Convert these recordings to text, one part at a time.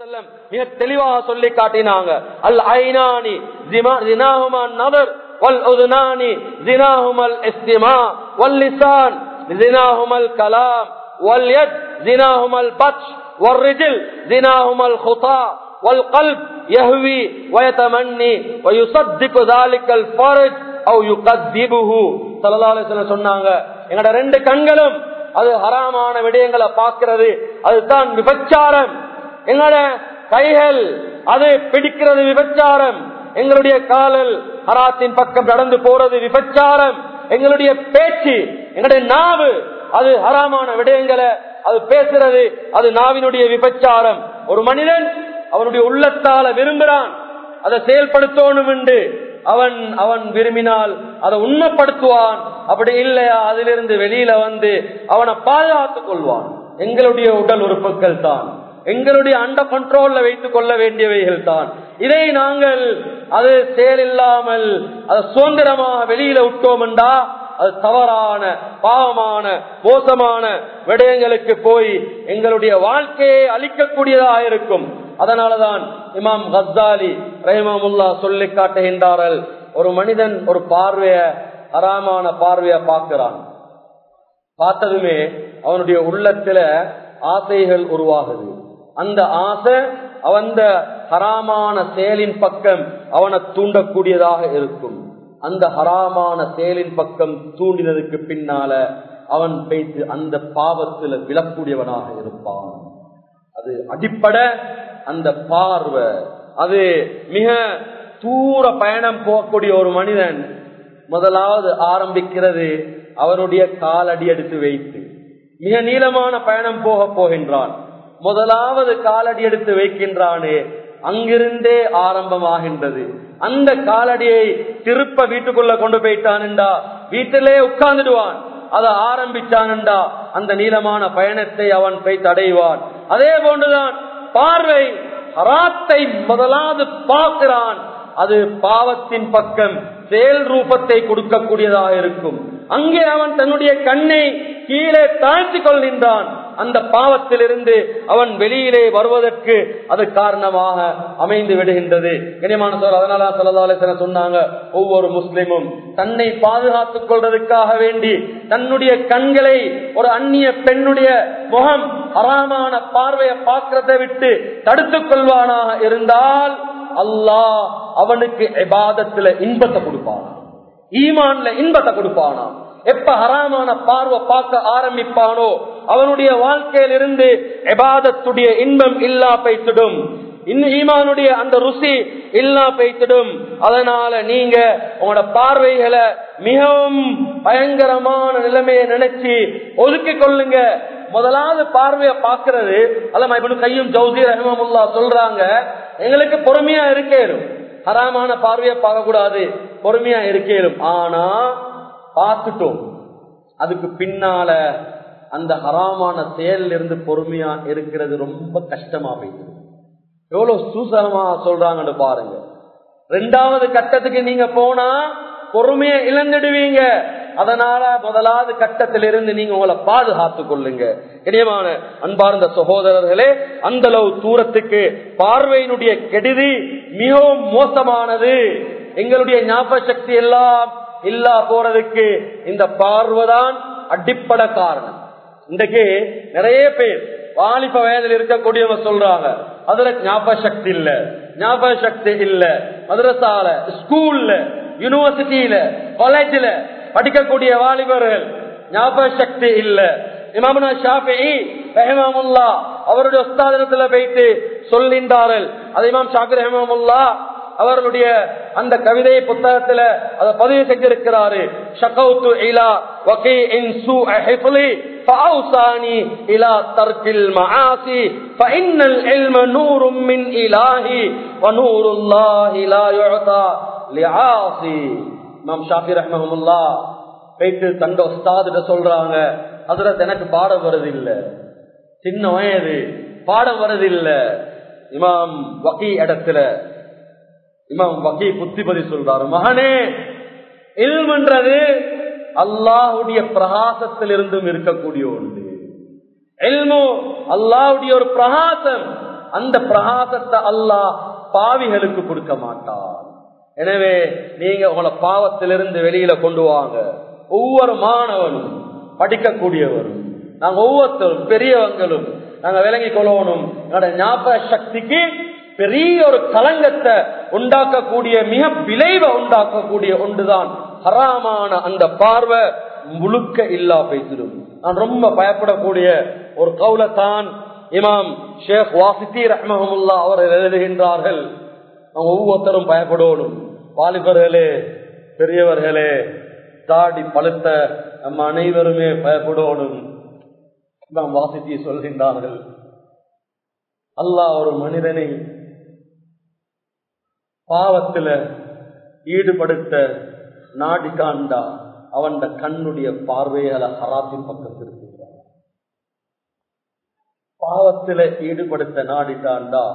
செல்லம் மிக தெளிவாக சொல்லி காட்டினாங்க அல் ஐனானி ஜினாஹுமான் நதர் வல் உதுனானி ஜினாஹுமல் இஸ்திமா வல் லிசான் ஜினாஹுமல் கலாம் வல் யத் ஜினாஹுமல் பச் والرجل زناهما الخطا والقلب يهوي ويتمني ويصدق ذلك الفرج او يكذبه صلى الله عليه وسلم சொன்னாங்க எங்கட ரெண்டு கண்களும் அது ஹராமான விடயங்களை பார்க்கிறது அதுதான் விபச்சாரம் எங்களோட கைகள் அது பிடிக்கிறது விபச்சாரம். எங்களுடைய காலல் ஹராத்தின் பக்கம் நடந்து போறது விபச்சாரம். எங்களுடைய பேச்சு எங்களுடைய நாவு அது ஹராமான விடயங்களை அது பேசுறது அது நாவினுடைய விபச்சாரம். ஒரு மனிதன் அவனுடைய உள்ளத்தால விரும்புறான். அதை செயல்படுத்தணும் என்று அவன் அவன் விரும்பினால் அதை உண்மைப்படுத்துவான். அப்படி இல்லையா? அதிலிருந்து வெளியில வந்து அவனை பாதுகாத்துக் கொள்வான். எங்களுடைய உடல் உறுப்புகள் தான். எங்களுடைய அண்ட கண்ட்ரோல்ல வைத்துக் கொள்ள வேண்டியவைகள் தான் இதை நாங்கள் அது செயலில்லாமல் அது சுதந்திரமாக வெளியில விட்டோம் என்றா அது தவறான பாவமான மோசமான விடயங்களுக்கு போய் எங்களுடைய வாழ்க்கையை அளிக்கக்கூடியதாக இருக்கும். அதனாலதான் இமாம் ஹஸ்தாலி ரஹிமமுல்லா சொல்லி காட்டுகின்றார்கள் ஒரு மனிதன் ஒரு பார்வைய அறாமான பார்வைய பார்க்கிறான். பார்த்ததுமே அவனுடைய உள்ளத்துல ஆசைகள் உருவாகுது. அந்த ஆசை அவந்த ஹராமான செயலின் பக்கம் அவனை தூண்டக்கூடியதாக இருக்கும். அந்த ஹராமான செயலின் பக்கம் தூண்டினதுக்கு பின்னால அவன் பேச்சு அந்த பாவத்துல விழக்கூடியவனாக இருப்பான். அது அடிப்படை அந்த பார்வை. அது மிக தூர பயணம் போகக்கூடிய ஒரு மனிதன் முதலாவது ஆரம்பிக்கிறது அவனுடைய காலடி எடுத்து வைத்து. மிக நீளமான பயணம் போக போகின்றான். முதலாவது காலடி எடுத்து வைக்கின்றானே. அங்கிருந்தே ஆரம்பமாகின்றது. அந்த காலடியை திருப்ப வீட்டுக்குள்ள கொண்டு போயிட்டான்டா வீட்டிலே உட்கார்ந்துடுவான். அதை ஆரம்பிச்சான்டா அந்த நீளமான பயணத்தை அவன் போய் தடைவான். அதே போன்றுதான் பார்வை ஹராத்தை முதலாவது பார்க்கிறான். அது பாவத்தின் பக்கம் செயல் ரூபத்தை கொடுக்கக்கூடியதாக இருக்கும். அங்கே அவன் தன்னுடைய கண்ணை கீழே தாழ்த்தி கொள்கின்றான் அந்த பாவத்திலிருந்து அவன் வெளியிலே வருவதற்கு அது காரணமாக அமைந்து விடுகின்றது. கனியமான சொல் அதனால சொல்லதாலேசன சொன்னாங்க ஒவ்வொரு முஸ்லிமும் தன்னை பாதுகாத்துக் கொள்வதற்காக வேண்டி தன்னுடைய கண்களை ஒரு அந்நிய பெண்ணுடைய முகம் அறாமான பார்வையை பார்க்கிறதை விட்டு தடுத்துக் கொள்வானாக இருந்தால் அல்லாஹ் அவனுக்கு எபாதத்துல இன்பத்தை கொடுப்பானா? ஈமான்ல இன்பத்தை கொடுப்பானா? எப்ப ஹராமான பார்வை பார்க்க ஆரம்பிப்பானோ அவனுடைய வாழ்க்கையிலிருந்து எபாதத்துடைய இன்பம் இல்லா பைத்திடும் இன்னும் ஈமானுடைய அந்த ருசி இல்லா பைத்திடும் அதனால நீங்க உங்களோட பார்வைகளை மிகவும் பயங்கரமான நிலைமையை நினைச்சு ஒதுக்கி கொள்ளுங்க. முதலாவது பார்வையை பார்க்கறது. அல்ல இப்ப கையும் ஜவுதி ரஹமமுல்லா சொல்றாங்க. எங்களுக்கு பொறுமையா இருக்கேரும் ஹராமான பார்வையை பார்க்கக்கூடாது. பொறுமையா இருக்கேரும் ஆனா பார்த்துட்டோம். அதுக்கு பின்னால அந்த ஹராமான செயலில் இருந்து பொறுமையா இருக்கிறது ரொம்ப கஷ்டமா போயிடுது. எவ்வளவு சூசனமா சொல்றாங்கன்னு பாருங்க. ரெண்டாவது கட்டத்துக்கு நீங்க போனா பொறுமையை இழந்துடுவீங்க. அதனால முதலாவது கட்டத்திலிருந்து நீங்க உங்களை பாதுகாத்துக் கொள்ளுங்க. இனியமான அன்பார்ந்த சகோதரர்களே அந்த அளவு தூரத்துக்கு பார்வையினுடைய கெடுதி மிகவும் மோசமானது. எங்களுடைய ஞாபக சக்தி எல்லாம் இல்லா போறதுக்கு இந்த பார்வைதான் அடிப்படை காரணம். இன்றைக்கு நிறைய பேர் வாலிப வயதில் இருக்கக்கூடியவங்க சொல்றாங்க அதுல ஞாபக சக்தி இல்ல ஞாபக சக்தி இல்ல மதரசால ஸ்கூல்ல யூனிவர்சிட்டியில காலேஜில் படிக்கக்கூடிய வாலிபர்கள் ஞாபக சக்தி இல்ல. இமாமுனா ஷாஃபி ரஹிமாமுல்லா அவருடைய உஸ்தாதனத்துல போயிட்டு சொல்கின்றார்கள். அது இமாம் ஷாஃபி ரஹிமாமுல்லா அவர்களுடைய அந்த கவிதை புத்தகத்துல அதை பதிவு செஞ்சிருக்கிறாரு. ஷகௌத்து இலா வகீஇன் சூஅ ஹிஃப்லி فأوصاني إلى ترك المعاصي فإن العلم نور من إلهي ونور الله لا يعطى لعاصي இமாம் ஷாஃபி ரஹ்மஹமுல்லா போயிட்டு தங்க உஸ்தாதிட்ட சொல்றாங்க அதுல எனக்கு பாடம் வருது இல்ல சின்ன வயது பாடம் வருது இல்ல இமாம் வகி இடத்துல இமாம் வகி புத்திபதி சொல்றாரு மகனே இல்மன்றது அல்லாஹுடைய பிரகாசத்திலிருந்தும் இருக்கக்கூடிய ஒன்று. எல்மோ அல்லாஹுடைய ஒரு பிரகாசம். அந்த பிரகாசத்தை அல்லாஹ் பாவிகளுக்கு கொடுக்க மாட்டார் எனவே நீங்க உங்களை பாவத்திலிருந்து வெளியில கொண்டு வாங்க. ஒவ்வொரு மாணவனும் படிக்கக்கூடியவரும் நாங்க ஒவ்வொருத்தரும் பெரியவங்களும் நாங்க விளங்கி கொள்ளணும். எங்களோட ஞாபக சக்திக்கு பெரிய ஒரு கலங்கத்தை உண்டாக்கக்கூடிய மிக விளைவை உண்டாக்கக்கூடிய ஒன்றுதான் ஹராமான அந்த பார்வை முழுக்க இல்லா பேசிடும். நான் ரொம்ப பயப்படக்கூடிய ஒரு கவுலத்தான் இமாம் ஷேக் வாசித்தி ரஹ்மஹமுல்லா அவர்கள் எழுதுகின்றார்கள். நாம் ஒவ்வொருத்தரும் பயப்படணும். வாலிபர்களே பெரியவர்களே தாடி பழுத்த நம்ம அனைவருமே பயப்படணும். நாம் வாசித்தி சொல்கின்றார்கள். அல்லாஹ் ஒரு மனிதனை பாவத்தில் ஈடுபடுத்த நாடி காண்டா அவன் கண்ணுடைய பார்வையால ஹராத்தின் பக்கத்தில் இருக்கிறான் பாவத்துல ஈடுபடுத்த நாடி காண்டா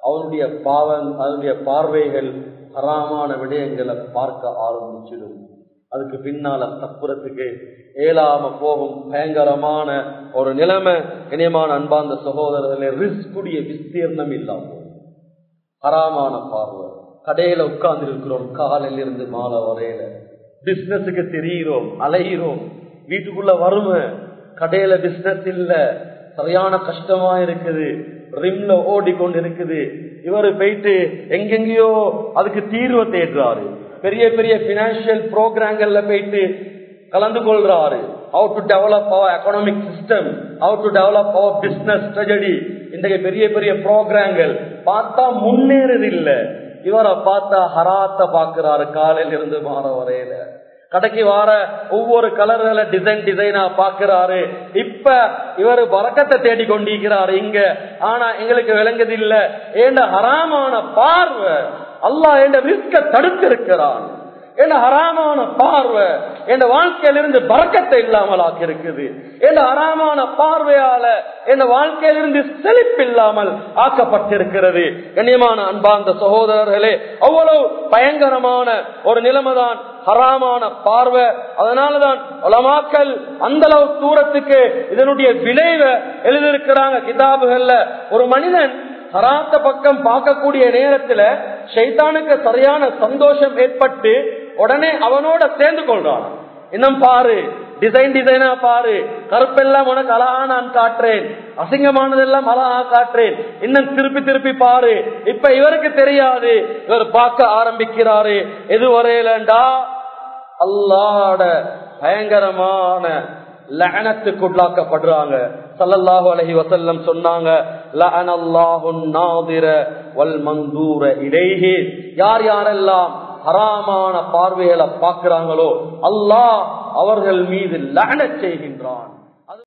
அவனுடைய பாவம் அதனுடைய பார்வைகள் ஹராமான விடயங்களை பார்க்க ஆரம்பிச்சிடும். அதுக்கு பின்னால தப்புறத்துக்கு ஏலாம போகும் பயங்கரமான ஒரு நிலைமை இனியமான அன்பார்ந்த சகோதரர்களே ரிஸ்குடைய விஸ்தீர்ணம் இல்லாம ஹராமான பார்வை. கடையில உட்கார்ந்து இருக்கிறோம் காலையிலிருந்து மாலை வரையில. பிசினஸுக்கு தெரிகிறோம் அலைகிறோம் வீட்டுக்குள்ள வறுமை கடையில பிசினஸ் இல்ல. சரியான கஷ்டமா இருக்குது. ரிம்ல ஓடிக்கொண்டு இருக்குது இவரு போயிட்டு எங்கெங்கயோ அதுக்கு தீர்வை தேடுறாரு. பெரிய பெரிய பினான்சியல் ப்ரோக்ராம்கள்ல போயிட்டு கலந்து கொள்றாரு. How to develop our economic system how to develop our business strategy இன்றைக்கு பெரிய பெரிய ப்ரோக்ராம்கள் பார்த்தா முன்னேறது இல்லை இவரை பார்த்தா ஹராத்த பாக்குறாரு காலையில இருந்து மாற வரையில கடைக்கு வார ஒவ்வொரு கலர்களை டிசைன் டிசைனா பாக்குறாரு. இப்ப இவர் வரக்கத்தை தேடி கொண்டிருக்கிறாரு இங்க. ஆனா எங்களுக்கு விளங்குது இல்ல ஏண்ட ஹராமான பார்வை. அல்லாஹ் என்ற ரிஸ்க தடுத்திருக்கிறான். என்ன அறாமான பார்வை? என் வாழ்க்கையிலிருந்து பறக்கத்தை இல்லாமல் ஆக்கி இருக்குது. என் அறாமான பார்வையால என் வாழ்க்கையிலிருந்து செழிப்பு இல்லாமல் ஆக்கப்பட்டிருக்கிறது. கண்ணியமான அன்பார்ந்த சகோதரர்களே அவ்வளவு பயங்கரமான ஒரு நிலைமைதான் ஹராமான பார்வை. அதனாலதான் உலமாக்கல் அந்த அளவு தூரத்துக்கு இதனுடைய விளைவை எழுதியிருக்கிறாங்க கிதாபுகள்ல. ஒரு மனிதன் ஹராத்த பக்கம் பார்க்கக்கூடிய நேரத்துல ஷைத்தானுக்கு சரியான சந்தோஷம் ஏற்பட்டு உடனே அவனோட சேர்ந்து கொள்றான். இன்னும் பாரு டிசைன் டிசைனா பாரு கருப்பெல்லாம் உனக்கு அழகா நான் காட்டுறேன். அசிங்கமானதெல்லாம் அழகா காட்டுறேன். இன்னும் திருப்பி திருப்பி பாரு. இப்ப இவருக்கு தெரியாது. இவர் பார்க்க ஆரம்பிக்கிறாரு. எது வரையிலண்டா அல்லாட பயங்கரமான லஅனத்துக்கு உள்ளாக்கப்படுறாங்க. சல்லல்லாஹு அலைஹி வஸல்லம் சொன்னாங்க நாதிர யார் யாரெல்லாம் ஹராமான பார்வைகளை பார்க்கிறாங்களோ அல்லாஹ் அவர்கள் மீது லகன செய்கின்றான்.